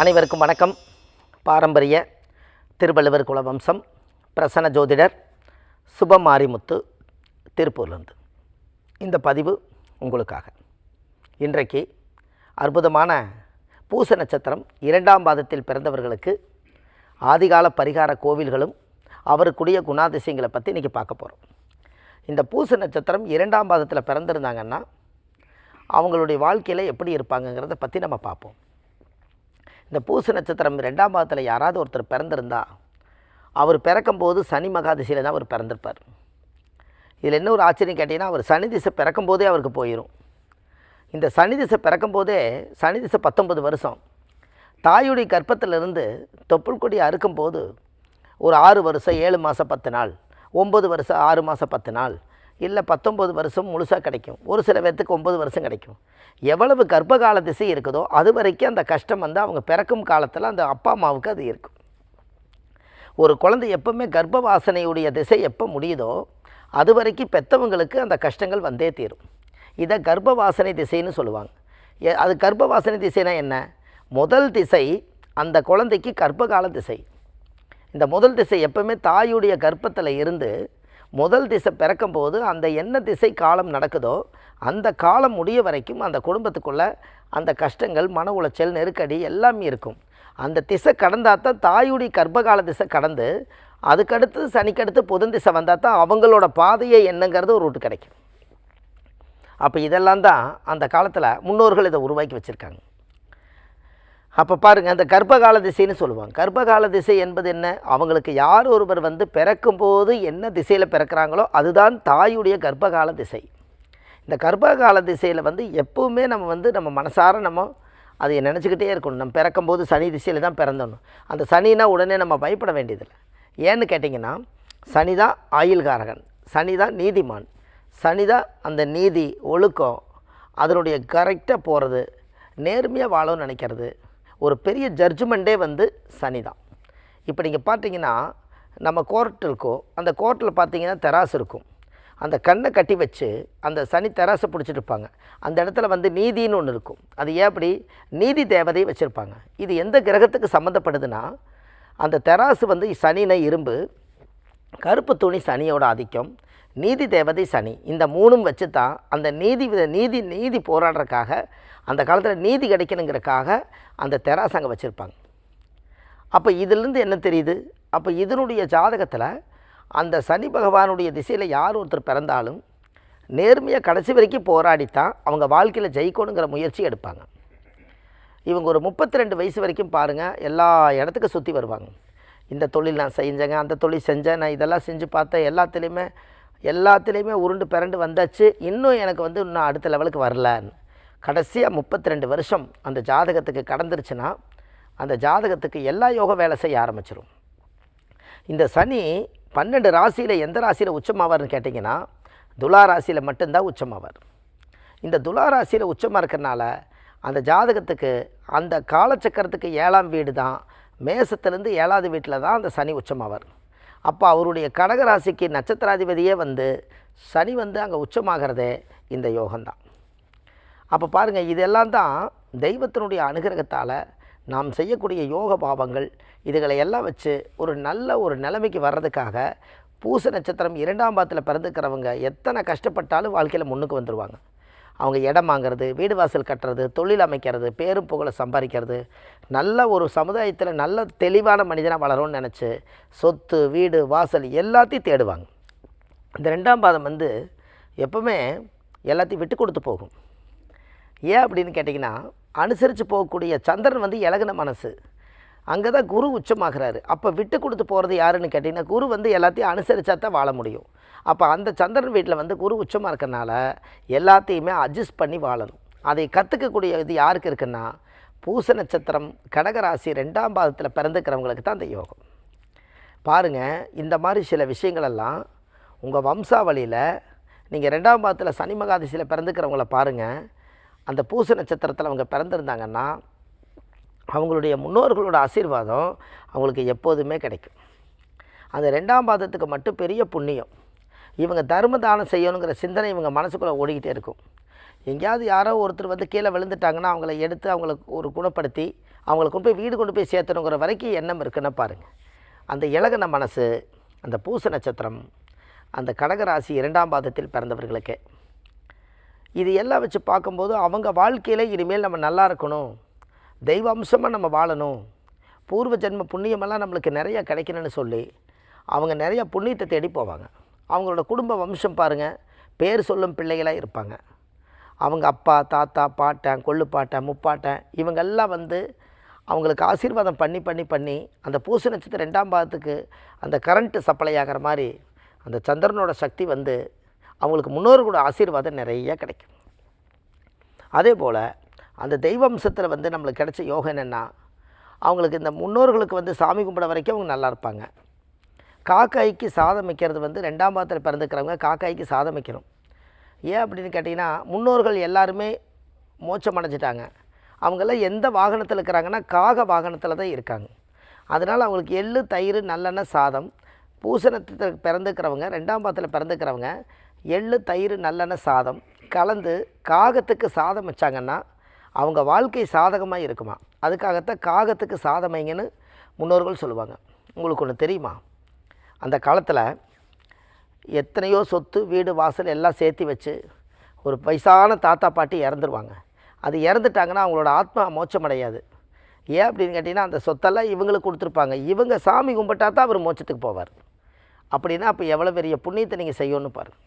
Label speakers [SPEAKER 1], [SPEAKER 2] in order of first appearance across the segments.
[SPEAKER 1] அனைவருக்கும் வணக்கம். பாரம்பரிய திருவள்ளுவர் குலவம்சம் பிரசன்ன ஜோதிடர் சுபமாரிமுத்து திருப்பூர்லேருந்து. இந்த பதிவு உங்களுக்காக. இன்றைக்கு அற்புதமான பூச நட்சத்திரம் இரண்டாம் பாதத்தில் பிறந்தவர்களுக்கு ஆதிகால பரிகார கோவில்களும் அவருக்குரிய குணாதிசயங்களை பற்றி இன்றைக்கி பார்க்க போகிறோம் இந்த பூச நட்சத்திரம் இரண்டாம் பாதத்தில் பிறந்திருந்தாங்கன்னா அவங்களுடைய வாழ்க்கையில் எப்படி இருப்பாங்கங்கிறத பற்றி நம்ம பார்ப்போம். இந்த பூச நட்சத்திரம் ரெண்டாம் பாதத்தில் யாராவது ஒருத்தர் பிறந்திருந்தா அவர் பிறக்கும்போது சனி மகாதிசையில் தான் அவர் பிறந்திருப்பார். இதில் என்ன ஒரு ஆச்சரியம் கேட்டிங்கன்னா அவர் சனி திசை பிறக்கும்போதே அவருக்கு போயிடும் இந்த சனி திசை பிறக்கும்போதே சனி திசை பத்தொன்பது வருஷம். தாயுடைய கர்ப்பத்திலிருந்து தொப்புள் கொடி அறுக்கும்போது ஒரு ஆறு வருஷம் ஏழு மாதம் பத்து நாள் ஒம்பது வருஷம் ஆறு மாதம் பத்து நாள் இல்லை பத்தொம்பது வருஷம் முழுசாக கிடைக்கும். ஒரு சில பேர்த்துக்கு ஒம்பது வருஷம் கிடைக்கும். எவ்வளவு கர்ப்பகால திசை இருக்குதோ அது வரைக்கும் அந்த கஷ்டம் வந்து அவங்க பிறக்கும் காலத்தில் அந்த அப்பா அம்மாவுக்கு அது இருக்கும். ஒரு குழந்தை எப்போவுமே கர்ப்ப வாசனையுடைய திசை எப்போ முடியுதோ அது வரைக்கும் பெற்றவங்களுக்கு அந்த கஷ்டங்கள் வந்தே தீரும். இதை கர்ப்ப வாசனை திசைன்னு சொல்லுவாங்க. எ- அது கர்ப்ப வாசனை திசைனா என்ன? முதல் திசை அந்த குழந்தைக்கு கர்ப்பகால திசை. இந்த முதல் திசை எப்பவுமே தாயுடைய கர்ப்பத்தில் இருந்து முதல் திசை பிறக்கும் போது அந்த என்ன திசை காலம் நடக்குதோ அந்த காலம் முடிய வரைக்கும் அந்த குடும்பத்துக்குள்ள அந்த கஷ்டங்கள் மன உளைச்சல் நெருக்கடி எல்லாமே இருக்கும். அந்த திசை கடந்தால் தான் தாயுடைய கர்ப்பகால திசை கடந்து அதுக்கடுத்து சனிக்கடுத்து புதன் திசை வந்தால் தான் அவங்களோட பாதையை என்னங்கிறது ஒரு ரூட்டு கிடைக்கும். அப்போ இதெல்லாம் தான் அந்த காலத்தில் முன்னோர்கள் இதை உருவாக்கி வச்சுருக்காங்க. அப்போ பாருங்கள் அந்த கர்ப்பகால திசைன்னு சொல்லுவாங்க. கர்ப்பகால திசை என்பது என்ன? அவங்களுக்கு யார் ஒருவர் வந்து பிறக்கும்போது என்ன திசையில் பிறக்கிறாங்களோ அதுதான் தாயுடைய கர்ப்பகால திசை. இந்த கர்ப்பகால திசையில் வந்து எப்பவுமே நம்ம வந்து நம்ம மனசார நம்ம அதை நினச்சிக்கிட்டே இருக்கணும். நம்ம பிறக்கும்போது சனி திசையில் தான் பிறந்தணும். அந்த சனினா உடனே நம்ம பயப்பட வேண்டியதில்லை. ஏன்னு கேட்டிங்கன்னா சனி தான் ஆயுள்காரகன். சனி தான் நீதிமான். சனி தான் அந்த நீதி ஒழுக்கம் அதனுடைய கரெக்டாக போகிறது நேர்மையாக வாழணும்னு நினைக்கிறது. ஒரு பெரிய ஜட்ஜ்மெண்ட்டே வந்து சனி தான் இப்போ நீங்கள் பார்த்தீங்கன்னா நம்ம கோர்ட் இருக்கும் அந்த கோர்ட்டில் பார்த்தீங்கன்னா தெராசு இருக்கும். அந்த கண்ணை கட்டி வச்சு அந்த சனி தெராசை பிடிச்சிட்டு இருப்பாங்க. அந்த இடத்துல வந்து நீதின்னு ஒன்று இருக்கும். அது ஏன் அப்படி? நீதி தேவதை வச்சுருப்பாங்க. இது எந்த கிரகத்துக்கு சம்மந்தப்படுதுன்னா அந்த தெராசு வந்து சனினை இரும்பு கருப்பு துணி சனியோட ஆதிக்கம் நீதி தேவதை சனி. இந்த மூணும் வச்சு தான் அந்த நீதி நீதி நீதி போராடுறதுக்காக அந்த காலத்தில் நீதி கிடைக்கணுங்கிறக்காக அந்த தெராசங்க வச்சுருப்பாங்க. அப்போ இதிலிருந்து என்ன தெரியுது? அப்போ இதனுடைய ஜாதகத்தில் அந்த சனி பகவானுடைய திசையில் யார் ஒருத்தர் பிறந்தாலும் நேர்மையாக கடைசி வரைக்கும் போராடித்தான் அவங்க வாழ்க்கையில் ஜெயிக்கணுங்கிற முயற்சி எடுப்பாங்க. இவங்க ஒரு முப்பத்தி ரெண்டு வயசு வரைக்கும் பாருங்கள் எல்லா இடத்துக்கும் சுற்றி வருவாங்க. இந்த தொழில் நான் செஞ்சேங்க அந்த தொழில் செஞ்சேன் நான் இதெல்லாம் செஞ்சு பார்த்தேன் எல்லாத்துலேயுமே எல்லாத்துலேயுமே உருண்டு பிறண்டு வந்தாச்சு. இன்னும் எனக்கு வந்து இன்னும் அடுத்த லெவலுக்கு வரலன்னு கடைசியாக முப்பத்தி ரெண்டு வருஷம் அந்த ஜாதகத்துக்கு கடந்துருச்சுன்னா அந்த ஜாதகத்துக்கு எல்லா யோக வேலை செய்ய ஆரம்பிச்சிடும் இந்த சனி பன்னெண்டு ராசியில் எந்த ராசியில் உச்சமாவார்னு கேட்டிங்கன்னா துலா ராசியில் மட்டும்தான் உச்சமாவார். இந்த துலா ராசியில் உச்சமாக இருக்கிறனால அந்த ஜாதகத்துக்கு அந்த காலச்சக்கரத்துக்கு ஏழாம் வீடு தான் மேசத்துலேருந்து ஏழாவது வீட்டில் தான் அந்த சனி உச்சமாவார். அப்போ அவருடைய கடகராசிக்கு நட்சத்திராதிபதியே வந்து சனி வந்து அங்கே உச்சமாகிறதே இந்த யோகம்தான். அப்போ பாருங்கள் இதெல்லாம் தான் தெய்வத்தினுடைய அனுகிரகத்தால் நாம் செய்யக்கூடிய யோக பாவங்கள் இதுகளை எல்லாம் வச்சு ஒரு நல்ல ஒரு நிலைமைக்கு வர்றதுக்காக பூச நட்சத்திரம் இரண்டாம் பாத்தில் பிறந்துக்கிறவங்க எத்தனை கஷ்டப்பட்டாலும் வாழ்க்கையில் முன்னுக்கு வந்துடுவாங்க அவங்க இடம் வாங்குறது வீடு வாசல் கட்டுறது தொழில் அமைக்கிறது பேரும் புகழை சம்பாதிக்கிறது. நல்ல ஒரு சமுதாயத்தில் நல்ல தெளிவான மனிதனாக வளரும்னு நினச்சி சொத்து வீடு வாசல் எல்லாத்தையும் தேடுவாங்க. இந்த ரெண்டாம் பாதம் வந்து எப்பவுமே எல்லாத்தையும் விட்டு கொடுத்து போகும். ஏன் அப்படின்னு கேட்டிங்கன்னா அனுசரித்து போகக்கூடிய சந்திரன் வந்து இலகுன மனசு. அங்கே தான் குரு உச்சமாகிறாரு. அப்போ விட்டு கொடுத்து போகிறது யாருன்னு கேட்டிங்கன்னா குரு வந்து எல்லாத்தையும் அனுசரித்தா தான் வாழ முடியும். அப்போ அந்த சந்திரன் வீட்டில் வந்து குரு உச்சமாக இருக்கறனால எல்லாத்தையுமே அட்ஜஸ்ட் பண்ணி வாழணும். அதை கற்றுக்கக்கூடிய இது யாருக்கு இருக்குன்னா பூச நட்சத்திரம் கடகராசி ரெண்டாம் பாதத்தில் பிறந்துக்கிறவங்களுக்கு தான் அந்த யோகம். பாருங்கள் இந்த மாதிரி சில விஷயங்களெல்லாம் உங்கள் வம்சாவளியில் நீங்கள் ரெண்டாம் பாதத்தில் சனி மகாதிசியில் பிறந்துக்கிறவங்கள பாருங்கள் அந்த பூச நட்சத்திரத்தில் அவங்க பிறந்திருந்தாங்கன்னா அவங்களுடைய முன்னோர்களோட ஆசீர்வாதம் அவங்களுக்கு எப்போதுமே கிடைக்கும். அந்த ரெண்டாம் பாதத்துக்கு மட்டும் பெரிய புண்ணியம். இவங்க தர்ம தானம் செய்யணுங்கிற சிந்தனை இவங்க மனசுக்குள்ளே ஓடிக்கிட்டே இருக்கும். எங்கேயாவது யாரோ ஒருத்தர் வந்து கீழே விழுந்துட்டாங்கன்னா அவங்கள எடுத்து அவங்களுக்கு ஒரு குணப்படுத்தி அவங்கள கொண்டு போய் வீடு கொண்டு போய் சேர்த்தணுங்கிற வரைக்கும் எண்ணம் இருக்குன்னு பாருங்கள் அந்த இலகன மனசு அந்த பூச நட்சத்திரம் அந்த கடகராசி இரண்டாம் பாதத்தில் பிறந்தவர்களுக்கு. இது எல்லாம் வச்சு பார்க்கும்போது அவங்க வாழ்க்கையில் இனிமேல் நம்ம நல்லா இருக்கணும். தெய்வ அம்சமாக நம்ம வாழணும். பூர்வ ஜென்ம புண்ணியமெல்லாம் நம்மளுக்கு நிறையா கிடைக்கணும்னு சொல்லி அவங்க நிறையா புண்ணியத்தை தேடி போவாங்க. அவங்களோட குடும்ப வம்சம் பாருங்கள் பேர் சொல்லும் பிள்ளைகளாக இருப்பாங்க. அவங்க அப்பா தாத்தா பாட்டன் கொள்ளு பாட்டன் முப்பாட்டன் இவங்கெல்லாம் வந்து அவங்களுக்கு ஆசீர்வாதம் பண்ணி பண்ணி பண்ணி அந்த பூச நட்சத்திரம் ரெண்டாம் பாதத்துக்கு அந்த கரண்ட்டு சப்ளை ஆகிற மாதிரி அந்த சந்திரனோட சக்தி வந்து அவங்களுக்கு முன்னோர்களோட ஆசீர்வாதம் நிறைய கிடைக்கும். அதே போல் அந்த தெய்வம்சத்தில் வந்து நம்மளுக்கு கிடைச்ச யோகம் என்னென்னா அவங்களுக்கு இந்த முன்னோர்களுக்கு வந்து சாமி கும்பிட வரைக்கும் அவங்க நல்லா இருப்பாங்க. காக்காய்க்கு சாதம் வைக்கிறது வந்து ரெண்டாம் பாத்திரம் பிறந்துக்கிறவங்க காக்காய்க்கு சாதம் வைக்கணும். ஏன் அப்படின்னு கேட்டிங்கன்னா முன்னோர்கள் எல்லாருமே மோச்சம் அடைஞ்சிட்டாங்க. அவங்கெல்லாம் எந்த வாகனத்தில் இருக்கிறாங்கன்னா காக வாகனத்தில் தான் இருக்காங்க. அதனால் அவங்களுக்கு எள்ளு தயிர் நல்லெண்ணெய் சாதம் பூசணத்தில் பிறந்துக்கிறவங்க ரெண்டாம் பாத்தில் பிறந்துக்கிறவங்க எள்ளு தயிர் நல்லெண்ணெய் சாதம் கலந்து காகத்துக்கு சாதம் வச்சாங்கன்னா அவங்க வாழ்க்கை சாதகமாக இருக்குமா? அதுக்காகத்தான் காகத்துக்கு சாதமைங்கன்னு முன்னோர்கள் சொல்லுவாங்க. உங்களுக்கு ஒன்று தெரியுமா? அந்த காலத்தில் எத்தனையோ சொத்து வீடு வாசல் எல்லாம் சேர்த்து வச்சு ஒரு வயசான தாத்தா பாட்டி இறந்துருவாங்க. அது இறந்துட்டாங்கன்னா அவங்களோட ஆத்மா மோட்சம் அடையாது ஏன் அப்படின்னு கேட்டிங்கன்னா அந்த சொத்தெல்லாம் இவங்களுக்கு கொடுத்துருப்பாங்க. இவங்க சாமி கும்பிட்டா தான் அவர் மோட்சத்துக்கு போவார். அப்படின்னா அப்போ எவ்வளோ பெரிய புண்ணியத்தை நீங்கள் செய்யணும்னு பாருங்கள்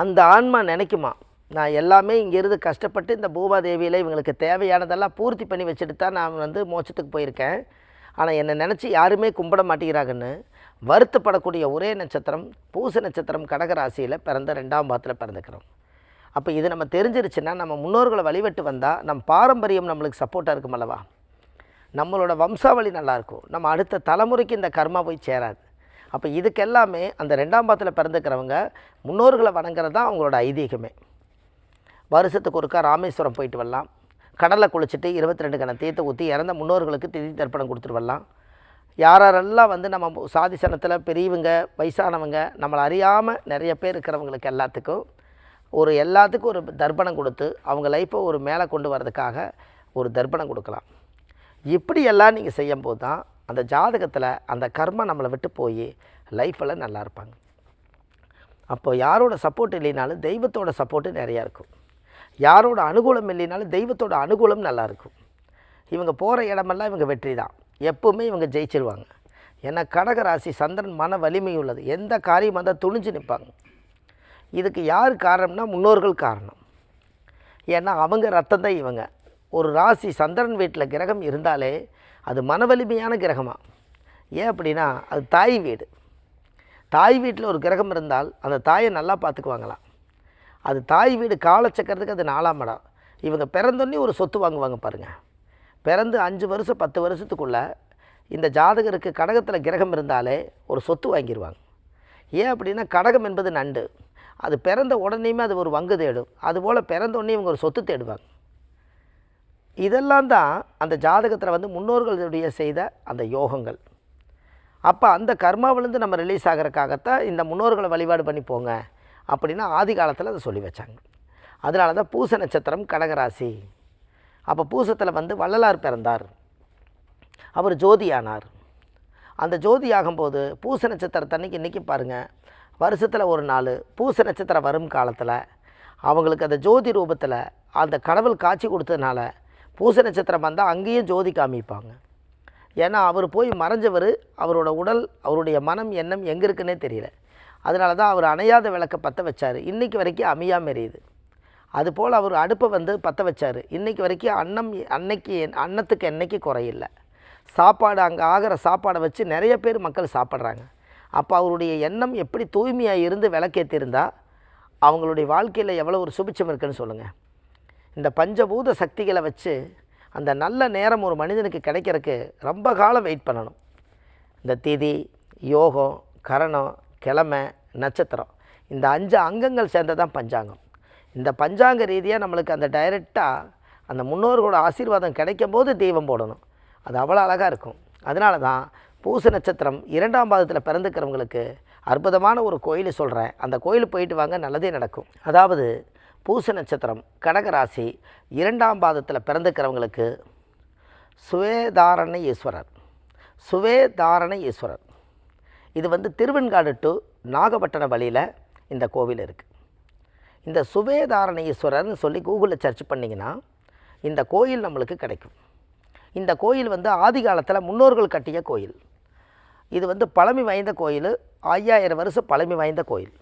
[SPEAKER 1] அந்த ஆன்மா நினைக்குமா? நான் எல்லாமே இங்கேருந்து கஷ்டப்பட்டு இந்த பூமாதேவியில் இவங்களுக்கு தேவையானதெல்லாம் பூர்த்தி பண்ணி வச்சுட்டு தான் நான் வந்து மோட்சத்துக்கு போயிருக்கேன். ஆனால் என்னை நினச்சி யாருமே கும்பிட மாட்டேங்கிறாங்கன்னு வருத்தப்படக்கூடிய ஒரே நட்சத்திரம் பூச நட்சத்திரம் கடகராசியில் பிறந்த ரெண்டாம் பாத்தில் பிறந்துக்கிறோம். அப்போ இது நம்ம தெரிஞ்சிருச்சுன்னா நம்ம முன்னோர்களை வழிபட்டு வந்தால் நம் பாரம்பரியம் நம்மளுக்கு சப்போர்ட்டாக இருக்கும் அல்லவா? நம்மளோட வம்சாவளி நல்லாயிருக்கும் நம்ம அடுத்த தலைமுறைக்கு இந்த கர்மா போய் சேராது. அப்போ இதுக்கெல்லாமே அந்த ரெண்டாம் பாதத்தில் பிறந்துக்கிறவங்க முன்னோர்களை வணங்குறது தான் அவங்களோட ஐதீகமே. வருஷத்துக்கு ஒருக்கா ராமேஸ்வரம் போயிட்டு வரலாம். கடலை குளிச்சுட்டு இருபத்தி ரெண்டு கணம் தீர்த்த ஊற்றி இறந்த முன்னோர்களுக்கு திதி தர்ப்பணம் கொடுத்துட்டு வரலாம். யாரெல்லாம் வந்து நம்ம சாதி சனத்தில் பெரியவங்க வயசானவங்க நம்மளை அறியாமல் நிறைய பேர் இருக்கிறவங்களுக்கு எல்லாத்துக்கும் ஒரு எல்லாத்துக்கும் ஒரு தர்ப்பணம் கொடுத்து அவங்க லைஃப்பை ஒரு மேலே கொண்டு வரதுக்காக ஒரு தர்ப்பணம் கொடுக்கலாம். இப்படியெல்லாம் நீங்கள் செய்யும்போது தான் அந்த ஜாதகத்தில் அந்த கர்மம் நம்மளை விட்டு போய் லைஃப்பில் நல்லா இருப்பாங்க. அப்போ யாரோட சப்போர்ட் இல்லைனாலும் தெய்வத்தோட சப்போர்ட்டு நிறையா இருக்கும். யாரோட அனுகூலம் இல்லைனாலும் தெய்வத்தோட அனுகூலம் நல்லாயிருக்கும். இவங்க போகிற இடமெல்லாம் இவங்க வெற்றி தான். எப்போவுமே இவங்க ஜெயிச்சிருவாங்க. ஏன்னா கடகராசி சந்திரன் மன வலிமை உள்ளது. எந்த காரியம் வந்தால் துணிஞ்சு நிற்பாங்க. இதுக்கு யார் காரணம்னா முன்னோர்கள் காரணம். ஏன்னா அவங்க ரத்தம் தான் இவங்க. ஒரு ராசி சந்திரன் வீட்டில் கிரகம் இருந்தாலே அது மன வலிமையான கிரகமாக ஏன் அப்படின்னா அது தாய் வீடு. தாய் வீட்டில் ஒரு கிரகம் இருந்தால் அந்த தாயை நல்லா பார்த்துக்குவாங்களாம். அது தாய் வீடு காலச்சக்கரத்துக்கு அது நாலாம் இடம். இவங்க பிறந்தோடனே ஒரு சொத்து வாங்குவாங்க பாருங்கள் பிறந்து அஞ்சு வருஷம் பத்து வருஷத்துக்குள்ளே இந்த ஜாதகருக்கு கடகத்தில் கிரகம் இருந்தாலே ஒரு சொத்து வாங்கிடுவாங்க ஏன் அப்படின்னா கடகம் என்பது நண்டு. அது பிறந்த உடனேயுமே அது ஒரு வங்கு தேடும். அதுபோல் பிறந்த உடனே இவங்க ஒரு சொத்து தேடுவாங்க. இதெல்லாம் தான் அந்த ஜாதகத்தில் வந்து முன்னோர்களுடைய செய்த அந்த யோகங்கள். அப்போ அந்த கர்மாவிலேருந்து நம்ம ரிலீஸ் ஆகிறதுக்காகத்தான் இந்த முன்னோர்களை வழிபாடு பண்ணி போங்க. அப்படின்னா ஆதி காலத்தில் அதை சொல்லி வச்சாங்க. அதனால தான் பூச நட்சத்திரம் கடகராசி. அப்போ பூசத்தில் வந்து வள்ளலார் பிறந்தார். அவர் ஜோதியானார். அந்த ஜோதி ஆகும்போது பூச நட்சத்திரத்தன்னைக்கு இன்றைக்கி பாருங்கள் வருஷத்தில் ஒரு நாள் பூச நட்சத்திரம் வரும் காலத்தில் அவங்களுக்கு அந்த ஜோதி ரூபத்தில் அந்த கடவுள் காட்சி கொடுத்ததுனால பூச நட்சத்திரம் வந்தால் அங்கேயும் ஜோதி காமிப்பாங்க. ஏன்னா அவர் போய் மறைஞ்சவர் அவரோட உடல் அவருடைய மனம் எண்ணம் எங்கே இருக்குன்னே தெரியல. அதனால தான் அவர் அணையாத விளக்கை பற்ற வச்சார். இன்றைக்கி வரைக்கும் அமையாமல் எரியுது அதுபோல் அவர் அடுப்பை வந்து பற்ற வச்சார். இன்றைக்கி வரைக்கும் அன்னம் அன்னைக்கு அன்னத்துக்கு என்னைக்கு குறையில்லை. சாப்பாடு அங்கே ஆகிற சாப்பாடை வச்சு நிறைய பேர் மக்கள் சாப்பிட்றாங்க. அப்போ அவருடைய எண்ணம் எப்படி தூய்மையாக இருந்து விளக்கேற்றிருந்தால் அவங்களுடைய வாழ்க்கையில் எவ்வளோ ஒரு சுபிச்சம் இருக்குன்னு சொல்லுங்கள் இந்த பஞ்சபூத சக்திகளை வச்சு அந்த நல்ல நேரம் ஒரு மனிதனுக்கு கிடைக்கிறதுக்கு ரொம்ப காலம் வெயிட் பண்ணணும். இந்த திதி யோகம் கரணம் கிழமை நட்சத்திரம். இந்த அஞ்சு அங்கங்கள் சேர்ந்தது தான் பஞ்சாங்கம். இந்த பஞ்சாங்க ரீதியாக நம்மளுக்கு அந்த டைரெக்டாக அந்த முன்னோர்களோட ஆசீர்வாதம் கிடைக்கும் போது தெய்வம் போடணும். அது அவ்வளோ அழகாக இருக்கும். அதனால தான் பூச நட்சத்திரம் இரண்டாம் பாதத்தில் பிறந்துக்கிறவங்களுக்கு அற்புதமான ஒரு கோயில் சொல்கிறேன் அந்த கோயில் போயிட்டு வாங்க நல்லதே நடக்கும். அதாவது பூச நட்சத்திரம் கடகராசி இரண்டாம் பாதத்தில் பிறந்துக்கிறவங்களுக்கு சுவேதாரண ஈஸ்வரர். சுவேதாரண ஈஸ்வரர். இது வந்து திருவெண்காடு டு நாகப்பட்டினம் வழியில் இந்த கோவில் இருக்குது இந்த சுவேதாரணீஸ்வரர்னு சொல்லி கூகுளில் சர்ச் பண்ணிங்கன்னா இந்த கோயில் நம்மளுக்கு கிடைக்கும். இந்த கோயில் வந்து ஆதி காலத்தில் முன்னோர்கள் கட்டிய கோயில். இது வந்து பழமை வாய்ந்த கோயில் ஐயாயிரம் வருஷம் பழமை வாய்ந்த கோயில்.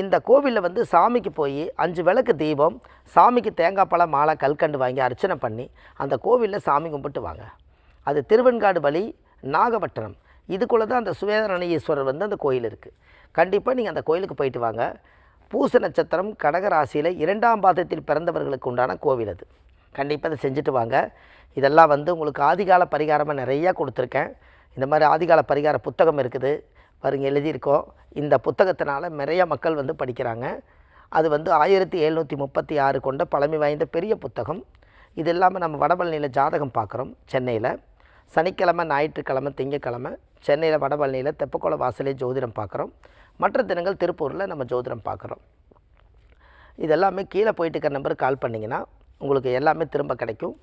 [SPEAKER 1] இந்த கோவிலில் வந்து சாமிக்கு போய் அஞ்சு விளக்கு தீபம் சாமிக்கு தேங்காய் பழம் மாலை கல்கண்டு வாங்கி அர்ச்சனை பண்ணி அந்த கோவிலில் சாமி கும்பிட்டு வாங்க. அது திருவெண்காடு வழி நாகப்பட்டினம். இதுக்குள்ளே தான் அந்த சுவேதரணீஸ்வரர் வந்து அந்த கோயில் இருக்குது கண்டிப்பாக நீங்கள் அந்த கோயிலுக்கு போயிட்டு வாங்க. பூச நட்சத்திரம் கடகராசியில் இரண்டாம் பாதத்தில் பிறந்தவர்களுக்கு உண்டான கோவில் அது. கண்டிப்பாக அதை செஞ்சுட்டு வாங்க. இதெல்லாம் வந்து உங்களுக்கு ஆதிகால பரிகாரமாக நிறையா கொடுத்துருக்கேன். இந்த மாதிரி ஆதிகால பரிகார புத்தகம் இருக்குது. பாருங்க எழுதியிருக்கோம். இந்த புத்தகத்தினால நிறைய மக்கள் வந்து படிக்கிறாங்க. அது வந்து ஆயிரத்தி எழுநூற்றி முப்பத்தி ஆறு கொண்ட பழமை வாய்ந்த பெரிய புத்தகம். இது இல்லாமல் நம்ம வடபழனியில் ஜாதகம் பார்க்குறோம் சென்னையில். சனிக்கிழமை ஞாயிற்றுக்கிழமை திங்கக்கிழமை சென்னையில் வடபழனியில் தெப்பக்குளம் வாசலே ஜோதிடம் பார்க்குறோம். மற்ற தினங்கள் திருப்பூரில் நம்ம ஜோதிடம் பார்க்குறோம். இதெல்லாமே கீழே போயிட்டு இருக்கிற நம்பருக்கு கால் பண்ணிங்கன்னா உங்களுக்கு எல்லாமே திரும்ப கிடைக்கும்.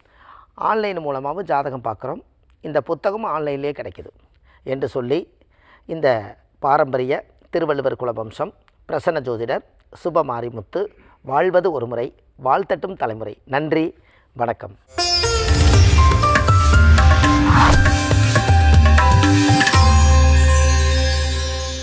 [SPEAKER 1] ஆன்லைன் மூலமாகவும் ஜாதகம் பார்க்குறோம். இந்த புத்தகமும் ஆன்லைன்லேயே கிடைக்கிது என்று சொல்லி இந்த பாரம்பரிய திருவள்ளுவர் குலவம்சம் பிரசன்ன ஜோதிடர் சுபமாரிமுத்து வாழ்வது ஒரு முறை வாழ்த்தட்டும் தலைமுறை. நன்றி வணக்கம்.